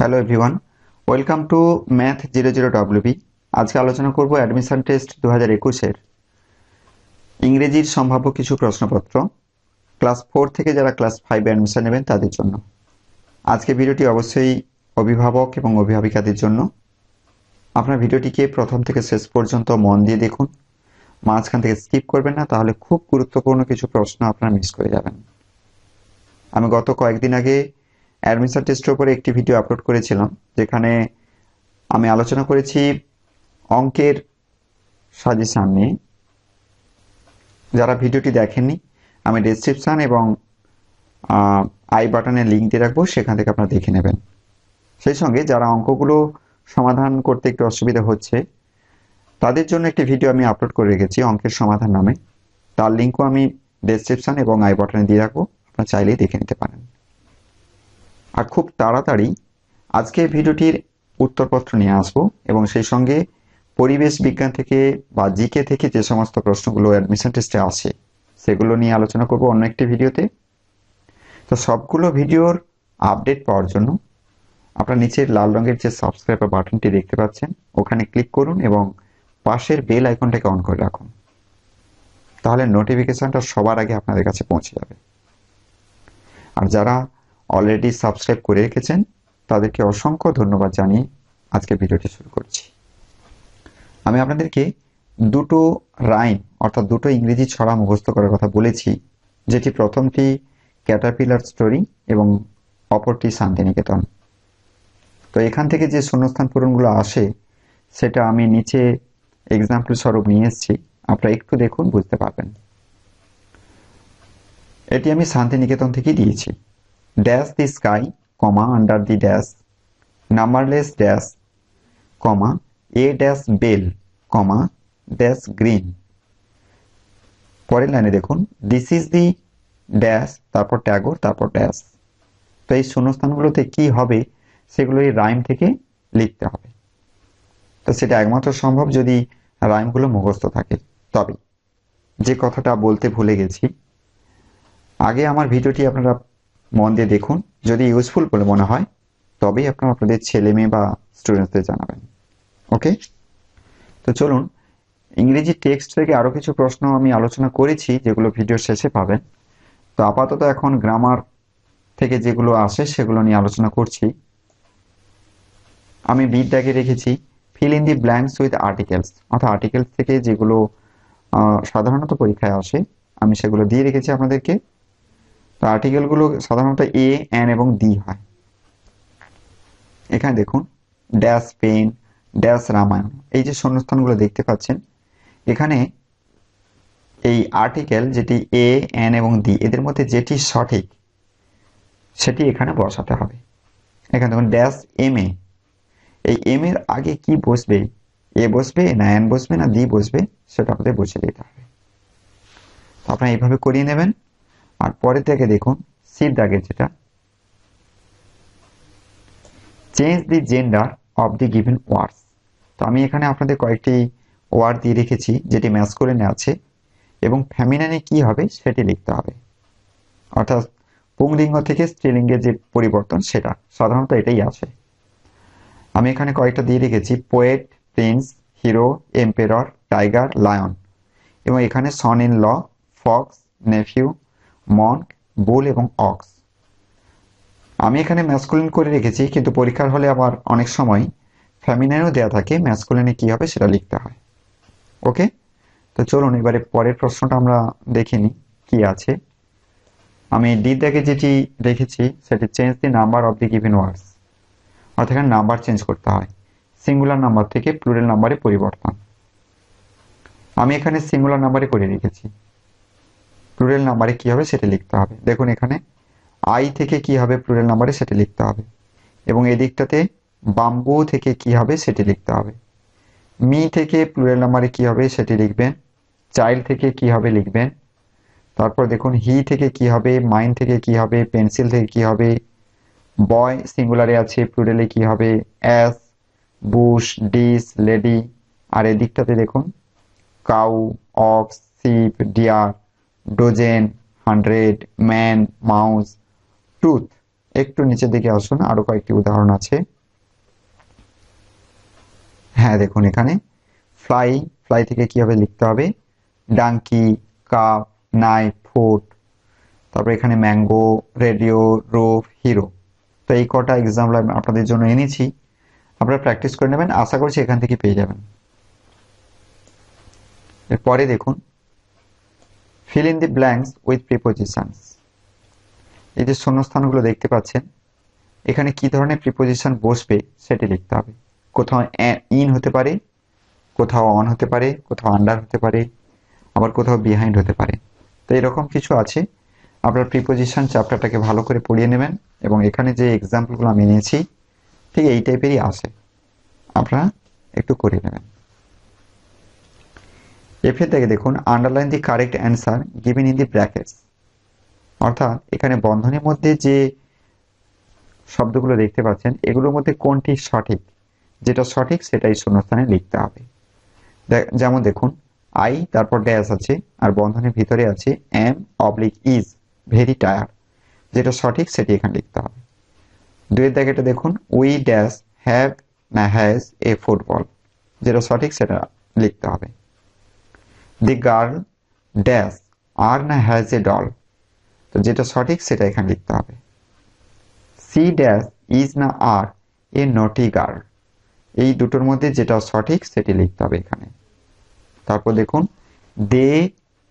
Hello everyone welcome to math zero zero WB আজকে আলোচনা করব অ্যাডমিশন টেস্ট দু হাজার একুশের। ইংরেজির সম্ভাব্য কিছু প্রশ্নপত্র। ক্লাস ফোর থেকে যারা ক্লাস ফাইভে অ্যাডমিশন নেবেন তাদের জন্য। আজকে ভিডিওটি অবশ্যই অভিভাবক এবং অভিভাবিকাদের জন্য। আপনার ভিডিওটিকে প্রথম থেকে শেষ পর্যন্ত মন দিয়ে দেখুন। মাঝখান থেকে স্কিপ করবেন না, তাহলে খুব গুরুত্বপূর্ণ কিছু প্রশ্ন আপনারা মিস করে যাবেন। আমি গত কয়েকদিন আগে অ্যাডমিশন টেস্টের উপরে একটি ভিডিও আপলোড করেছিলাম, যেখানে আমি আলোচনা করেছি অঙ্কের সাজেশান নিয়ে। যারা ভিডিওটি দেখেননি, আমি ডিসক্রিপশান এবং আই বাটনে লিঙ্ক দিয়ে রাখব, সেখান থেকে আপনারা দেখে নেবেন। সেই সঙ্গে যারা অঙ্কগুলো সমাধান করতে একটু অসুবিধা হচ্ছে, তাদের জন্য একটি ভিডিও আমি আপলোড করে রেখেছি অঙ্কের সমাধান নামে। তার লিঙ্কও আমি ডেসক্রিপশান এবং আই বাটনে দিয়ে রাখব, আপনারা চাইলেই দেখে নিতে পারেন। আর খুব তাড়াতাড়ি আজকে ভিডিওটির উত্তরপত্র নিয়ে আসব এবং সেই সঙ্গে পরিবেশ বিজ্ঞান থেকে বা জিকে থেকে যে সমস্ত প্রশ্নগুলো অ্যাডমিশন টেস্টে আসে, সেগুলো নিয়ে আলোচনা করব অন্য একটি ভিডিওতে। তো সবগুলো ভিডিওর আপডেট পাওয়ার জন্য আপনার নিচের লাল রঙের যে সাবস্ক্রাইব বাটনটি দেখতে পাচ্ছেন, ওখানে ক্লিক করুন এবং পাশের বেল আইকনটাকে অন করে রাখুন। তাহলে নোটিফিকেশনটা সবার আগে আপনাদের কাছে পৌঁছে যাবে। আর যারা অলরেডি সাবস্ক্রাইব করে রেখেছেন, তাদেরকে অসংখ্য ধন্যবাদ জানিয়ে আজকে ভিডিওটি শুরু করছি। আমি আপনাদেরকে দুটো রাইম অর্থাৎ দুটো ইংরেজি ছড়া মুখস্থ করার কথা বলেছি, যেটি প্রথমটি ক্যাটারপিলার স্টোরি এবং অপরটি শান্তিনিকেতন। তো এখান থেকে যে শূন্যস্থান পূরণগুলো আসে, সেটা আমি নিচে এক্সাম্পল স্বরূপ নিয়ে এসেছি, আপনারা একটু দেখুন, বুঝতে পারবেন। এটি আমি শান্তিনিকেতন থেকেই দিয়েছি। Dash the sky comma under the dash numberless dash comma a dash bell comma dash green পরের লাইনে দেখুন দিস ইজ দি ড্যাশ তারপর ট্যাগর তারপর ড্যাশ তো এই শূন্যস্থানগুলোতে কি হবে? সেগুলো এই রাইম থেকে লিখতে হবে। তো সেটা একমাত্র সম্ভব যদি রাইমগুলো মুখস্থ থাকে। তবে, যে কথাটা বলতে ভুলে গেছি, আগে আমার ভিডিওটি আপনারা মন দিয়ে দেখুন। যদি ইউজফুল বলে মনে হয়, তবেই আপনারা আপনাদের ছেলে মেয়ে বা স্টুডেন্টসদের জানাবেন। ওকে তো চলুন, ইংরেজি টেক্সট থেকে আরও কিছু প্রশ্ন আমি আলোচনা করেছি, যেগুলো ভিডিও শেষে পাবেন। তো আপাতত এখন গ্রামার থেকে যেগুলো আসে, সেগুলো নিয়ে আলোচনা করছি। আমি দাগে রেখেছি fill in the blanks with articles অর্থাৎ আর্টিকেলস থেকে যেগুলো সাধারণত পরীক্ষায় আসে, আমি সেগুলো দিয়ে রেখেছি আপনাদেরকে। তো আর্টিকেলগুলো সাধারণত এ এন এবং ডি হয়। এখানে দেখুন ড্যাশ পেন ড্যাশ রামায়ণ। এই যে শূন্যস্থানগুলো দেখতে পাচ্ছেন, এখানে এই আর্টিকেল যেটি এ এন এবং ডি এদের মধ্যে যেটি সঠিক, সেটি এখানে বসাতে হবে। এখানে দেখুন ড্যাশ এম এ এই এম এর আগে কি বসবে? এ বসবে না এন বসবে না ডি বসবে, সেটা আপনাদের বসে দিতে হবে। তো আপনারা এইভাবে করিয়ে নেবেন। আর পরের থেকে দেখুন সির দাগের যেটা change the gender of the given words তো আমি এখানে আপনাদের কয়েকটি ওয়ার্ড দিয়ে রেখেছি, যেটি ম্যাসকুলিনে আছে, এবং ফ্যামিনানে কি হবে সেটি লিখতে হবে। অর্থাৎ পুংলিঙ্গ থেকে স্ত্রীলিঙ্গের যে পরিবর্তন, সেটা সাধারণত এটাই আছে। আমি এখানে কয়েকটা দিয়ে রেখেছি poet prince hero emperor tiger lion এবং এখানে son in law fox nephew monk bull এবং অক্স। আমি এখানে ম্যাসকুলিন করে রেখেছি, কিন্তু পরীক্ষার হলে আবার অনেক সময় ফ্যামিনাইনও দেওয়া থাকে ম্যাসকুলিনে কি হবে সেটা লিখতে হয়। ওকে তো চলুন, এবারে পরের প্রশ্নটা আমরা দেখে নিই, কি আছে। আমি ডি দেখে যেটি রেখেছি, সেটি change the number of the given words অর্থাৎ এখানে নাম্বার চেঞ্জ করতে হয়। সিঙ্গুলার নাম্বার থেকে প্লুরাল নাম্বারে পরিবর্তন। আমি এখানে সিঙ্গুলার নাম্বারে করে রেখেছি। প্লুরাল নাম্বারে কি হবে সেটা লিখতে হবে। দেখুন এখানে আই থেকে কি হবে প্লুরাল নাম্বারে সেটা লিখতে হবে। এবং এই দিকটাতে বাম্বু থেকে কি হবে সেটি লিখতে হবে। মি থেকে প্লুরাল নাম্বারে কি হবে সেটি লিখবেন। চাইল্ড থেকে কি হবে লিখবেন। তারপর দেখুন হি থেকে কি হবে মাইন থেকে কি হবে পেন্সিল থেকে কি হবে বয় সিঙ্গুলারে আছে প্লুরালে কি হবে অ্যাস বুশ ডিস লেডি আর এদিকটাতে দেখুন cow ox sheep deer dozen, hundred, man, mouse, tooth. একটু নিচের দিকে আসুন, আরও কয়েকটি উদাহরণ আছে। হ্যাঁ দেখুন এখানে। ফ্লাই ফ্লাই থেকে কীভাবে লিখতে হবে? Donkey, cup, knife, foot. তারপর এখানে ম্যাঙ্গো, রেডিও রোপ হিরো। তো এই কটা এক্সাম্পল আমি আপনাদের জন্য এনেছি। আপনারা প্র্যাকটিস করে নেবেন। আশা করছি এখান থেকে পেয়ে যাবেন। এরপরে দেখুন fill in the blanks with prepositions এই যে শূন্যস্থানগুলো দেখতে পাচ্ছেন, এখানে কি ধরনের প্রিপোজিশন বসবে সেটি লিখতে হবে। কোথাও ইন হতে পারে, কোথাও অন হতে পারে, কোথাও আন্ডার হতে পারে, আবার কোথাও বিহাইন্ড হতে পারে। তো এরকম কিছু আছে। আপনার প্রিপোজিশন চ্যাপ্টারটাকে ভালো করে পড়িয়ে নেবেন এবং এখানে যে এক্সাম্পলগুলো আমি নিয়েছি ঠিক এই টাইপেরই আসে আপনারা একটু করে নেবেন। এফে থেকে দেখুন underline the correct answer given in the brackets অর্থাৎ এখানে বন্ধনীর মধ্যে যে শব্দগুলো দেখতে পাচ্ছেন, এগুলোর মধ্যে কোনটি সঠিক? যেটা সঠিক সেটাই শূন্যস্থানে লিখতে হবে। যেমন দেখুন আই তারপর ড্যাশ আছে, আর বন্ধনের ভিতরে আছে am oblique is very tired যেটা সঠিক সেটি এখানে লিখতে হবে। দুয়ের দাগেটা দেখুন উই ড্যাশ হ্যাভ না হ্যাজ এ ফুটবল যেটা সঠিক সেটা লিখতে হবে। দি গার্ল ড্যাশ আর না হ্যাজ এ ডল তো যেটা সঠিক সেটা এখানে লিখতে হবে। সি ড্যাশ ইজ না আর এ নটি গার্ল এই দুটোর মধ্যে যেটা সঠিক সেটি লিখতে হবে এখানে। তারপর দেখুন দে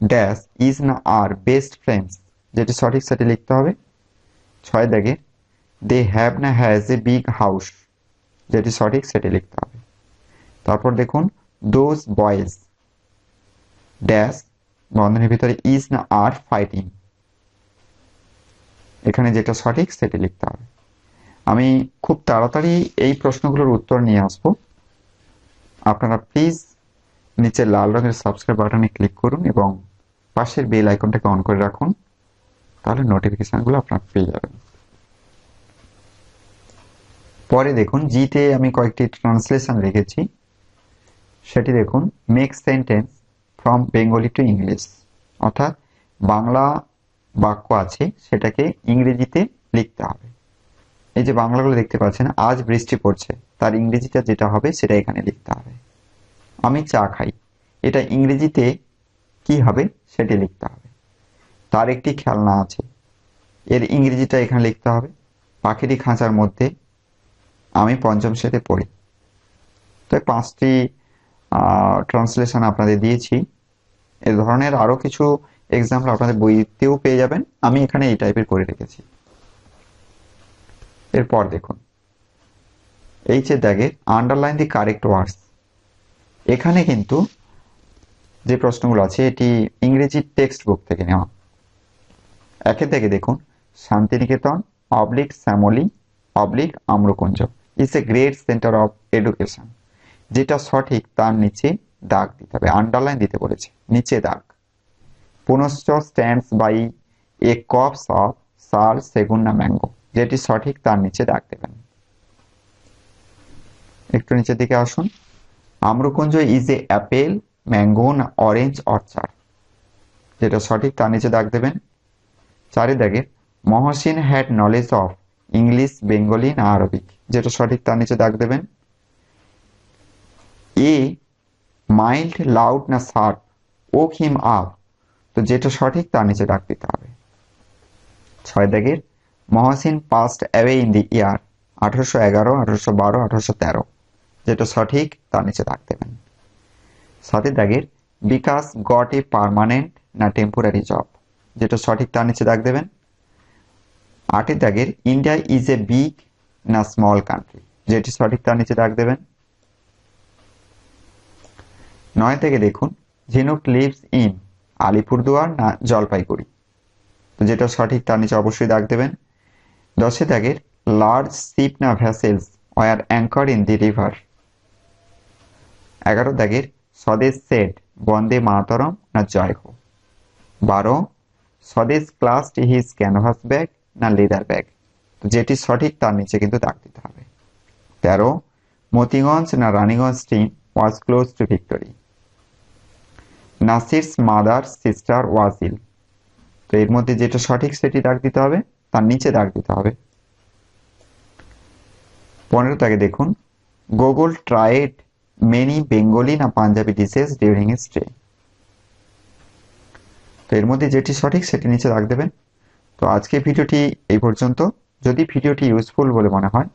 ড্যাশ ইজ না আর বেস্ট ফ্রেন্ডস যেটি সঠিক সেটি লিখতে হবে। ছয় দাগে দে হ্যাভ না হ্যাজ এ বিগ হাউস যেটি সঠিক সেটি লিখতে হবে। তারপর দেখুন দোজ বয়েজ ড্যাশ বন্ধনের ভিতরে ইজ না আর ফাইটিং এখানে যেটা সঠিক, সেটি লিখতে হবে। আমি খুব তাড়াতাড়ি এই প্রশ্নগুলোর উত্তর নিয়ে আসব। আপনারা প্লিজ নিচে লাল রঙের সাবস্ক্রাইব বাটনে ক্লিক করুন এবং পাশের বেল আইকনটাকে অন করে রাখুন। তাহলে নোটিফিকেশনগুলো আপনারা পেয়ে যাবেন। পরে দেখুন জিতে আমি কয়েকটি ট্রান্সলেশন রেখেছি সেটি দেখুন make sentence from Bengali to English অর্থাৎ বাংলা বাক্য আছে, সেটাকে ইংরেজিতে লিখতে হবে। এই যে বাংলাগুলো দেখতে পাচ্ছেন, আজ বৃষ্টি পড়ছে, তার ইংরেজিটা যেটা হবে সেটা এখানে লিখতে হবে। আমি চা খাই, এটা ইংরেজিতে কি হবে সেটি লিখতে হবে। তার একটি খেলনা আছে, এর ইংরেজিটা এখানে লিখতে হবে। পাখিটি খাঁচার মধ্যে, আমি পঞ্চম শ্রেণীতে পড়ি। তো পাঁচটি ট্রান্সলেশন আপনাদের দিয়েছি। এ ধরনের আরও কিছু এক্সাম্পল আপনাদের বইতেও পেয়ে যাবেন। আমি এখানে এই টাইপের করে রেখেছি। এরপর দেখুন। এইচ এর দাগে আন্ডারলাইন দি কারেক্ট ওয়ার্ডস এখানে কিন্তু যে প্রশ্নগুলো আছে, এটি ইংরেজি টেক্সট বুক থেকে নেওয়া। একের থেকে দেখুন, Santiniketan oblique Shyamali oblique Amrakunja. Is a great centre of education যেটা সঠিক তার নিচে দাগ দিতে হবে আন্ডারলাইন দিতে বলেছে, নিচে দাগ। পুনশ্চ stands by a copse of সাল সেগুন না ম্যাঙ্গো যেটি সঠিক তার নিচে দাগ দেবেন। একটু নিচের দিকে আসুন। Amrakunja is a apple mango না অরেঞ্জ অর্চার যেটা সঠিক তার নিচে দাগ দেবেন। চারি দাগে Mohsin had knowledge of English Bengali না আরবিক যেটা সঠিক তার নিচে দাগ দেবেন। এ মাইল্ড লাউড না শার্প ও হিম আপ তো যেটা সঠিক তার নিচে ডাক দিতে হবে। ছয় দাগের, Mohsin passed away in the year আঠারোশো এগারো, আঠারোশো বারো, আঠারোশো তেরো, যেটা সঠিক তার নিচে ডাক দেবেন। সাতের দাগের, বিকাশ গট এ পারমানেন্ট না টেম্পোরারি জব যেটা সঠিক তার নিচে ডাক দেবেন। আটের দাগের ইন্ডিয়া ইজ এ বিগ না স্মল কান্ট্রি যেটি সঠিক তার নিচে ডাক দেবেন। নয় থেকে দেখুন, ঝিনুক লিভস ইন, আলিপুরদুয়ার না জলপাইগুড়ি। তো যেটা সঠিক তার নিচে অবশ্যই দাগ দেবেন। দশে দাগের লার্জ শিপ না vessels were anchor in the river এগারো দাগের, স্বদেশ সেট, বন্দে মাতরম না জয় হো বারো, Swadesh clasped his canvas bag না লেদার ব্যাগ তো যেটি সঠিক তার নিচে কিন্তু দাগ দিতে হবে। তেরো, মতিগঞ্জ না Raniganj team was close to victory Nasir's mother sister was ill. তো এর মধ্যে যেটা সঠিক সেটি দাগ দিতে হবে, তার নিচে দাগ দিতে হবে। পনেরো তাকে দেখুন গুগল ট্রাইড মেনি বেঙ্গলি না Punjabi dishes during a stay তো এর মধ্যে যেটি সঠিক সেটি নিচে দাগ দেবেন। তো আজকে ভিডিওটি এই পর্যন্ত। যদি ভিডিওটি ইউজফুল বলে মনে হয়,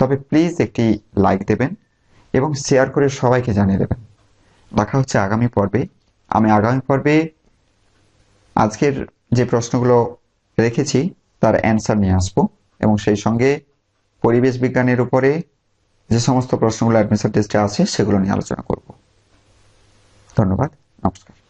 তবে প্লিজ একটি লাইক দেবেন এবং শেয়ার করে সবাইকে জানিয়ে দেবেন। দেখা হচ্ছে আগামী পর্বে। আমি আগামী পর্বে আজকের যে প্রশ্নগুলো রেখেছি, তার অ্যান্সার নিয়ে আসব এবং সেই সঙ্গে পরিবেশ বিজ্ঞানের উপরে যে সমস্ত প্রশ্নগুলো অ্যাডমিশন টেস্টে আছে, সেগুলো নিয়ে আলোচনা করব। ধন্যবাদ, নমস্কার।